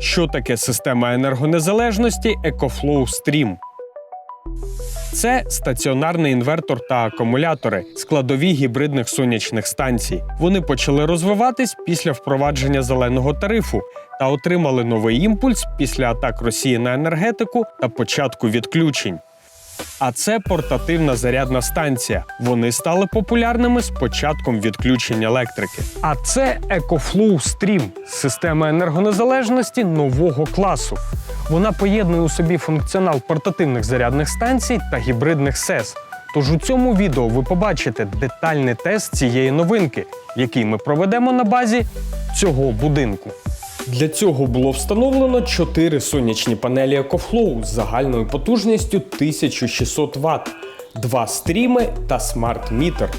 Що таке система енергонезалежності EcoFlow Stream? Це стаціонарний інвертор та акумулятори, складові гібридних сонячних станцій. Вони почали розвиватись після впровадження зеленого тарифу та отримали новий імпульс після атак Росії на енергетику та початку відключень. А це портативна зарядна станція. Вони стали популярними з початком відключень електрики. А це EcoFlow Stream – система енергонезалежності нового класу. Вона поєднує у собі функціонал портативних зарядних станцій та гібридних СЕС. Тож у цьому відео ви побачите детальний тест цієї новинки, який ми проведемо на базі цього будинку. Для цього було встановлено 4 сонячні панелі EcoFlow з загальною потужністю 1600 Вт, 2 стріми та смарт-мітер.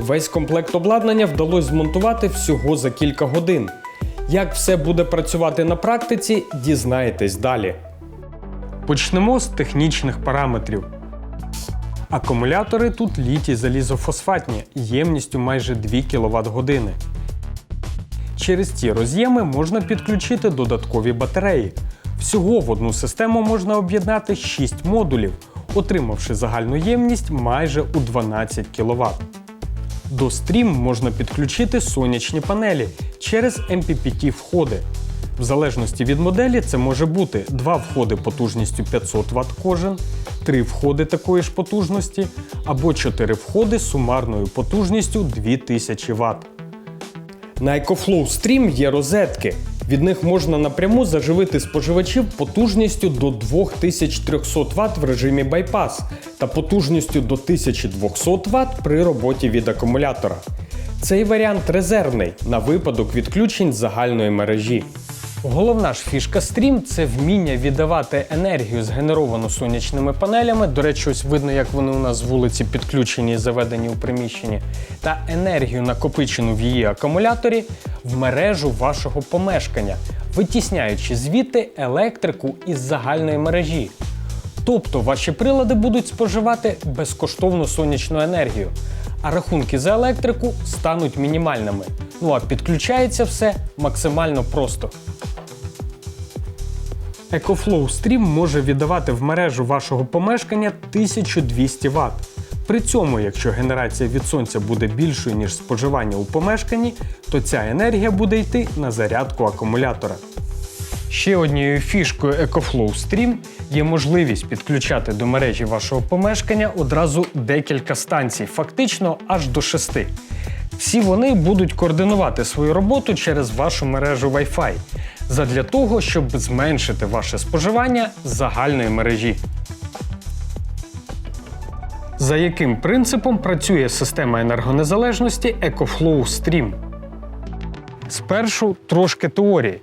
Весь комплект обладнання вдалося змонтувати всього за кілька годин. Як все буде працювати на практиці, дізнаєтесь далі. Почнемо з технічних параметрів. Акумулятори тут літій залізофосфатні ємністю майже 2 кВт години. Через ці роз'єми можна підключити додаткові батареї. Всього в одну систему можна об'єднати 6 модулів, отримавши загальну ємність майже у 12 кВт. До стрім можна підключити сонячні панелі через MPPT входи. В залежності від моделі це може бути 2 входи потужністю 500 Вт кожен, 3 входи такої ж потужності або 4 входи з сумарною потужністю 2000 Вт. На EcoFlow Stream є розетки. Від них можна напряму заживити споживачів потужністю до 2300 Вт в режимі байпас та потужністю до 1200 Вт при роботі від акумулятора. Цей варіант резервний на випадок відключень загальної мережі. Головна ж фішка Stream – це вміння віддавати енергію, згенеровану сонячними панелями. До речі, ось видно, як вони у нас з вулиці підключені і заведені у приміщенні, та енергію, накопичену в її акумуляторі, в мережу вашого помешкання, витісняючи звідти електрику із загальної мережі. Тобто ваші прилади будуть споживати безкоштовну сонячну енергію, а рахунки за електрику стануть мінімальними. Ну а підключається все максимально просто. EcoFlow Stream може віддавати в мережу вашого помешкання 1200 Вт. При цьому, якщо генерація від сонця буде більшою, ніж споживання у помешканні, то ця енергія буде йти на зарядку акумулятора. Ще однією фішкою EcoFlow Stream є можливість підключати до мережі вашого помешкання одразу декілька станцій, фактично аж до шести. Всі вони будуть координувати свою роботу через вашу мережу Wi-Fi, задля того, щоб зменшити ваше споживання загальної мережі. За яким принципом працює система енергонезалежності EcoFlow Stream? Спершу трошки теорії.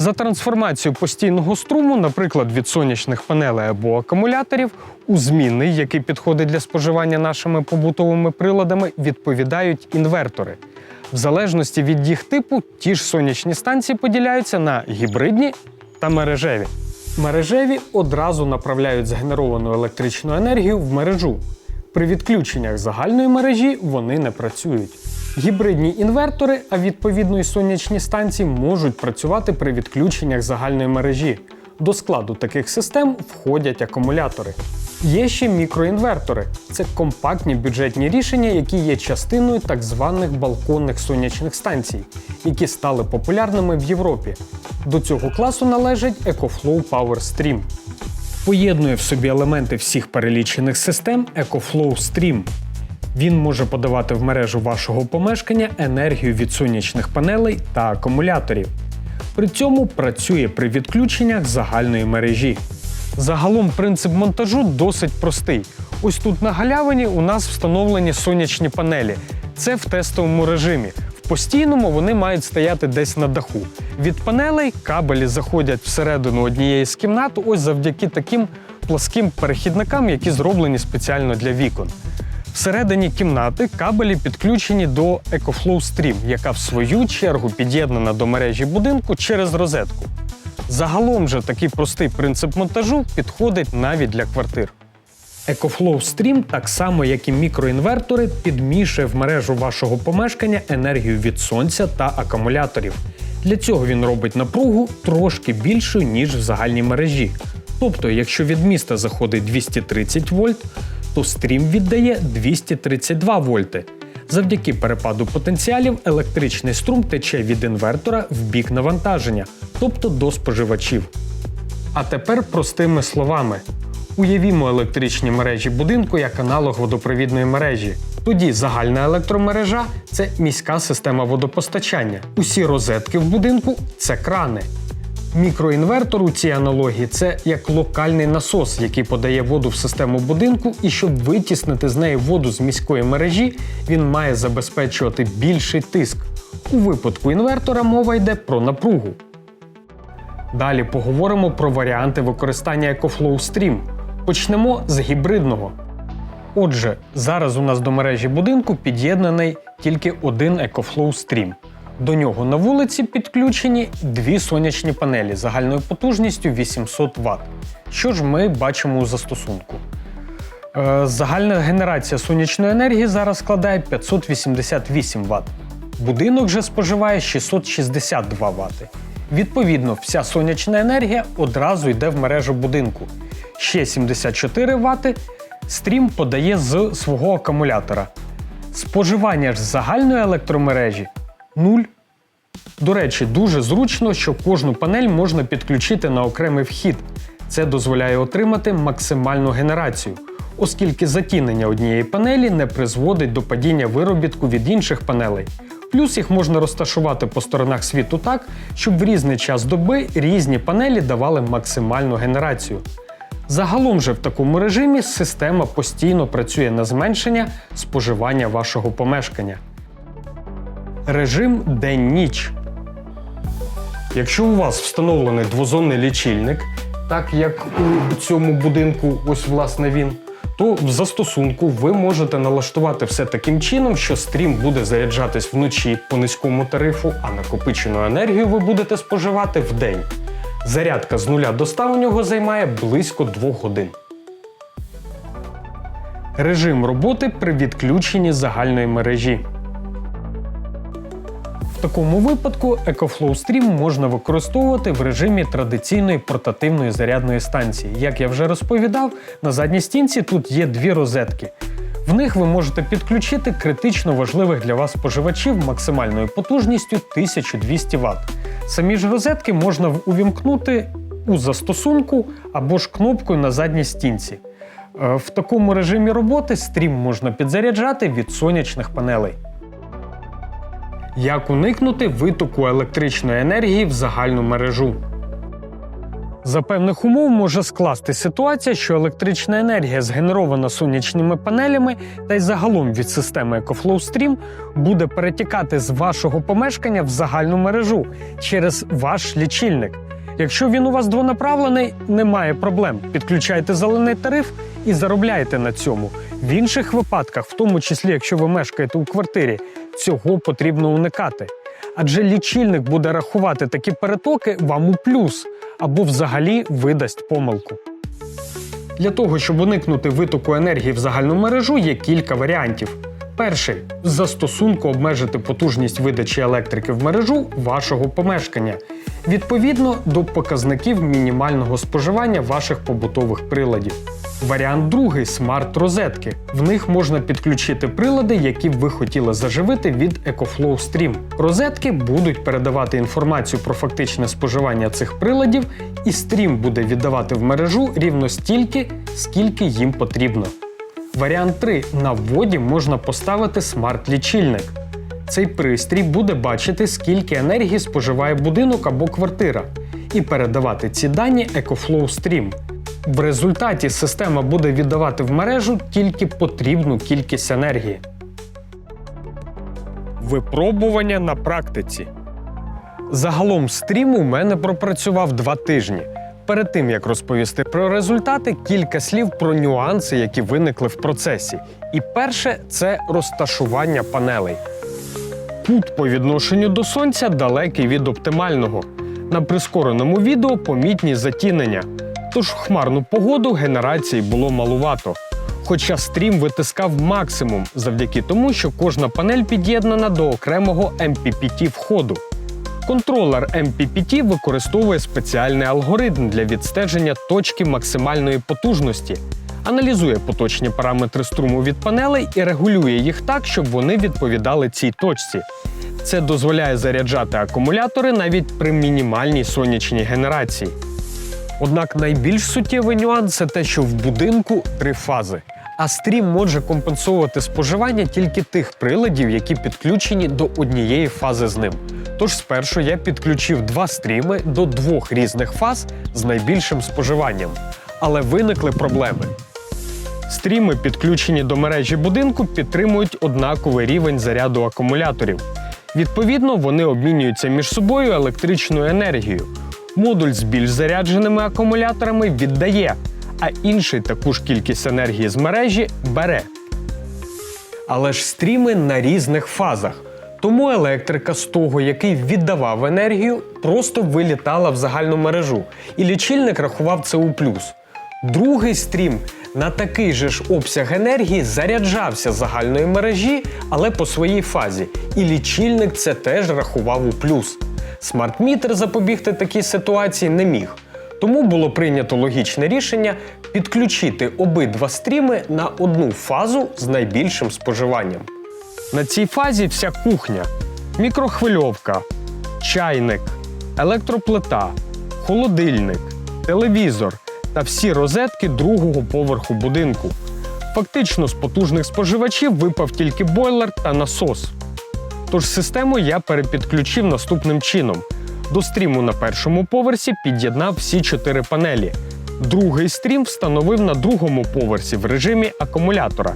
За трансформацію постійного струму, наприклад, від сонячних панелей або акумуляторів, у змінний, який підходить для споживання нашими побутовими приладами, відповідають інвертори. В залежності від їх типу, ті ж сонячні станції поділяються на гібридні та мережеві. Мережеві одразу направляють згенеровану електричну енергію в мережу. При відключеннях загальної мережі вони не працюють. Гібридні інвертори, а відповідно і сонячні станції, можуть працювати при відключеннях загальної мережі. До складу таких систем входять акумулятори. Є ще мікроінвертори це компактні бюджетні рішення, які є частиною так званих балконних сонячних станцій, які стали популярними в Європі. До цього класу належить EcoFlow Power. Поєднує в собі елементи всіх перелічених систем EcoFlow Stream. Він може подавати в мережу вашого помешкання енергію від сонячних панелей та акумуляторів. При цьому працює при відключеннях загальної мережі. Загалом принцип монтажу досить простий. Ось тут на галявині у нас встановлені сонячні панелі. Це в тестовому режимі. В постійному вони мають стояти десь на даху. Від панелей кабелі заходять всередину однієї з кімнат, ось завдяки таким пласким перехідникам, які зроблені спеціально для вікон. Всередині кімнати кабелі підключені до EcoFlow Stream, яка в свою чергу під'єднана до мережі будинку через розетку. Загалом же такий простий принцип монтажу підходить навіть для квартир. EcoFlow Stream, так само як і мікроінвертори, підмішує в мережу вашого помешкання енергію від сонця та акумуляторів. Для цього він робить напругу трошки більшою, ніж в загальній мережі. Тобто, якщо від міста заходить 230 вольт, то стрім віддає 232 вольти. Завдяки перепаду потенціалів електричний струм тече від інвертора в бік навантаження, тобто до споживачів. А тепер простими словами. Уявімо електричні мережі будинку як аналог водопровідної мережі. Тоді загальна електромережа це міська система водопостачання. Усі розетки в будинку це крани. Мікроінвертор у цій аналогії це як локальний насос, який подає воду в систему будинку, і щоб витіснити з неї воду з міської мережі, він має забезпечувати більший тиск. У випадку інвертора мова йде про напругу. Далі поговоримо про варіанти використання EcoFlow Stream. Почнемо з гібридного. Отже, зараз у нас до мережі будинку під'єднаний тільки один EcoFlow Stream. До нього на вулиці підключені дві сонячні панелі загальною потужністю 800 Вт. Що ж ми бачимо у застосунку? Е, Загальна генерація сонячної енергії зараз складає 588 Вт. Будинок же споживає 662 Вт. Відповідно, вся сонячна енергія одразу йде в мережу будинку. Ще 74 Вт стрім подає з свого акумулятора. Споживання ж загальної електромережі 0. До речі, дуже зручно, що кожну панель можна підключити на окремий вхід. Це дозволяє отримати максимальну генерацію, оскільки затінення однієї панелі не призводить до падіння виробітку від інших панелей. Плюс їх можна розташувати по сторонах світу так, щоб в різний час доби різні панелі давали максимальну генерацію. Загалом же в такому режимі система постійно працює на зменшення споживання вашого помешкання. Режим день-ніч. Якщо у вас встановлений двозонний лічильник, так як у цьому будинку, ось власне він, то в застосунку ви можете налаштувати все таким чином, що стрім буде заряджатись вночі по низькому тарифу, а накопичену енергію ви будете споживати вдень. Зарядка з нуля до 100 у нього займає близько 2 годин. Режим роботи при відключенні загальної мережі. В такому випадку EcoFlow Stream можна використовувати в режимі традиційної портативної зарядної станції. Як я вже розповідав, на задній стінці тут є дві розетки. В них ви можете підключити критично важливих для вас споживачів максимальною потужністю 1200 Вт. Самі ж розетки можна увімкнути у застосунку або ж кнопкою на задній стінці. Е, В такому режимі роботи стрім можна підзаряджати від сонячних панелей. Як уникнути витоку електричної енергії в загальну мережу? За певних умов може скласти ситуація, що електрична енергія, згенерована сонячними панелями та й загалом від системи EcoFlow Stream, буде перетікати з вашого помешкання в загальну мережу через ваш лічильник. Якщо він у вас двонаправлений, немає проблем. Підключайте зелений тариф і заробляйте на цьому. В інших випадках, в тому числі якщо ви мешкаєте у квартирі, цього потрібно уникати. Адже лічильник буде рахувати такі перетоки вам у плюс або взагалі видасть помилку. Для того, щоб уникнути витоку енергії в загальну мережу, є кілька варіантів. Перший з застосунку обмежити потужність видачі електрики в мережу вашого помешкання відповідно до показників мінімального споживання ваших побутових приладів. Варіант другий смарт-розетки. В них можна підключити прилади, які б ви хотіли заживити від EcoFlow Stream. Розетки будуть передавати інформацію про фактичне споживання цих приладів, і стрім буде віддавати в мережу рівно стільки, скільки їм потрібно. Варіант 3. На вводі можна поставити смарт-лічильник. Цей пристрій буде бачити, скільки енергії споживає будинок або квартира, і передавати ці дані EcoFlow Stream. В результаті система буде віддавати в мережу тільки потрібну кількість енергії. Випробування на практиці. Загалом стрім у мене пропрацював два тижні. Перед тим як розповісти про результати, кілька слів про нюанси, які виникли в процесі. І перше це розташування панелей. Кут по відношенню до сонця далекий від оптимального. На прискореному відео помітні затінення. Тож хмарну погоду генерації було малувато. Хоча стрім витискав максимум завдяки тому, що кожна панель під'єднана до окремого MPPT входу. Контролер MPPT використовує спеціальний алгоритм для відстеження точки максимальної потужності, аналізує поточні параметри струму від панелей і регулює їх так, щоб вони відповідали цій точці. Це дозволяє заряджати акумулятори навіть при мінімальній сонячній генерації. Однак найбільш суттєвий нюанс це те, що в будинку три фази. А стрім може компенсувати споживання тільки тих приладів, які підключені до однієї фази з ним. Тож спершу я підключив два стріми до двох різних фаз з найбільшим споживанням. Але виникли проблеми. Стріми, підключені до мережі будинку, підтримують однаковий рівень заряду акумуляторів. Відповідно, вони обмінюються між собою електричною енергією. Модуль з більш зарядженими акумуляторами віддає, а інший таку ж кількість енергії з мережі бере. Але ж стріми на різних фазах. Тому електрика з того, який віддавав енергію, просто вилітала в загальну мережу, і лічильник рахував це у плюс. Другий стрім на такий же ж обсяг енергії заряджався загальної мережі, але по своїй фазі. І лічильник це теж рахував у плюс. Смарт-мітер запобігти такій ситуації не міг. Тому було прийнято логічне рішення підключити обидва стріми на одну фазу з найбільшим споживанням. На цій фазі вся кухня, мікрохвильовка, чайник, електроплита, холодильник, телевізор та всі розетки другого поверху будинку. Фактично з потужних споживачів випав тільки бойлер та насос. Тож систему я перепідключив наступним чином. До стріму на першому поверсі під'єднав всі чотири панелі. Другий стрім встановив на другому поверсі в режимі акумулятора.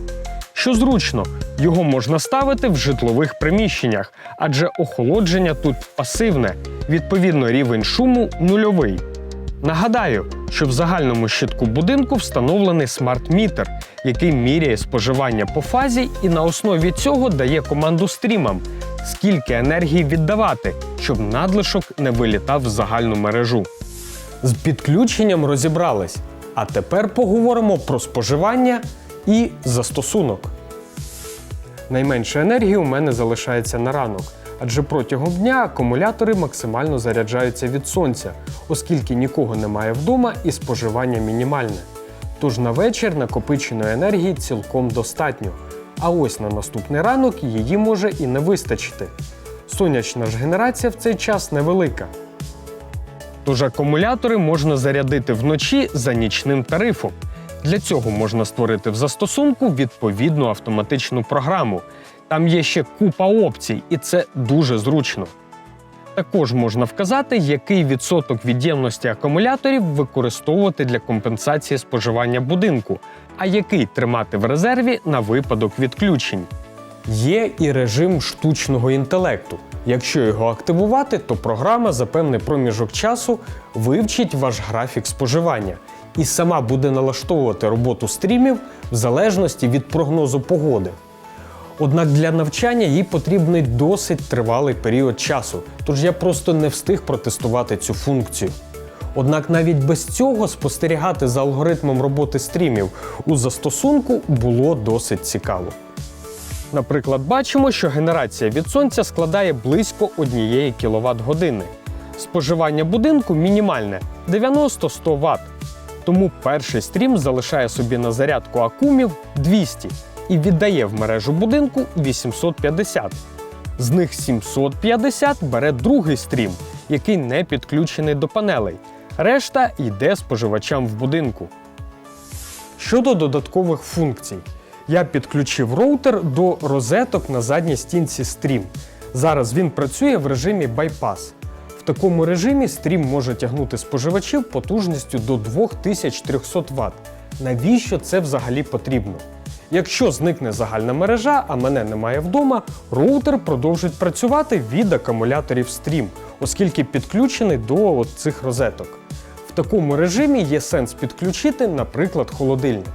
Що зручно, його можна ставити в житлових приміщеннях, адже охолодження тут пасивне, відповідно, рівень шуму нульовий. Нагадаю, що в загальному щитку будинку встановлений смарт-мітер, який міряє споживання по фазі і на основі цього дає команду стрімам, скільки енергії віддавати, щоб надлишок не вилітав в загальну мережу. З підключенням розібрались. А тепер поговоримо про споживання і застосунок. Найменше енергії у мене залишається на ранок, адже протягом дня акумулятори максимально заряджаються від сонця, оскільки нікого немає вдома і споживання мінімальне. Тож на вечір накопиченої енергії цілком достатньо. А ось на наступний ранок її може і не вистачити. Сонячна ж генерація в цей час невелика. Тож акумулятори можна зарядити вночі за нічним тарифом. Для цього можна створити в застосунку відповідну автоматичну програму. Там є ще купа опцій, і це дуже зручно. Також можна вказати, який відсоток від'ємності акумуляторів використовувати для компенсації споживання будинку, а який тримати в резерві на випадок відключень. Є і режим штучного інтелекту. Якщо його активувати, то програма за певний проміжок часу вивчить ваш графік споживання і сама буде налаштовувати роботу стрімів в залежності від прогнозу погоди. Однак для навчання їй потрібний досить тривалий період часу, тож я просто не встиг протестувати цю функцію. Однак навіть без цього спостерігати за алгоритмом роботи стрімів у застосунку було досить цікаво. Наприклад, бачимо, що генерація від сонця складає близько 1 кВт години. Споживання будинку мінімальне 90-100 Вт. Тому перший стрім залишає собі на зарядку акумів 200 і віддає в мережу будинку 850. З них 750 бере другий стрім, який не підключений до панелей. Решта йде споживачам в будинку. Щодо додаткових функцій, я підключив роутер до розеток на задній стінці стрім. Зараз він працює в режимі байпас. В такому режимі стрім може тягнути споживачів потужністю до 2300 Вт. Навіщо це взагалі потрібно? Якщо зникне загальна мережа, а мене немає вдома, роутер продовжить працювати від акумуляторів стрім, оскільки підключений до цих розеток. В такому режимі є сенс підключити, наприклад, холодильник.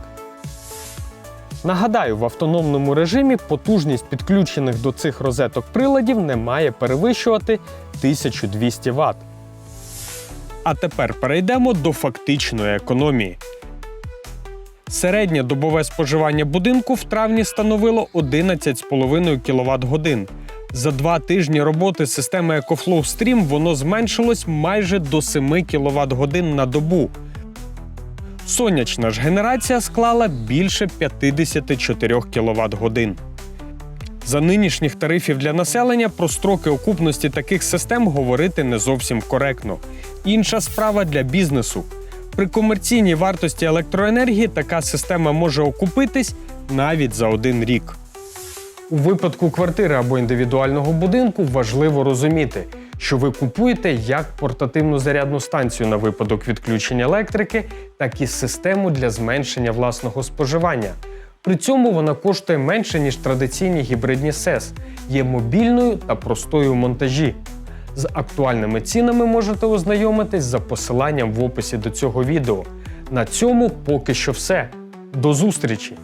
Нагадаю, в автономному режимі потужність підключених до цих розеток приладів не має перевищувати 1200 Вт. А тепер перейдемо до фактичної економії. Середнє добове споживання будинку в травні становило 11,5 кВт годин, За два тижні роботи системи EcoFlow Stream воно зменшилось майже до 7 кВт годин на добу. Сонячна ж генерація склала більше 54 кВт годин. За нинішніх тарифів для населення про строки окупності таких систем говорити не зовсім коректно. Інша справа для бізнесу. При комерційній вартості електроенергії така система може окупитись навіть за один рік. У випадку квартири або індивідуального будинку важливо розуміти, що ви купуєте як портативну зарядну станцію на випадок відключення електрики, так і систему для зменшення власного споживання. При цьому вона коштує менше, ніж традиційні гібридні СЕС, є мобільною та простою в монтажі. З актуальними цінами можете ознайомитись за посиланням в описі до цього відео. На цьому поки що все. До зустрічі!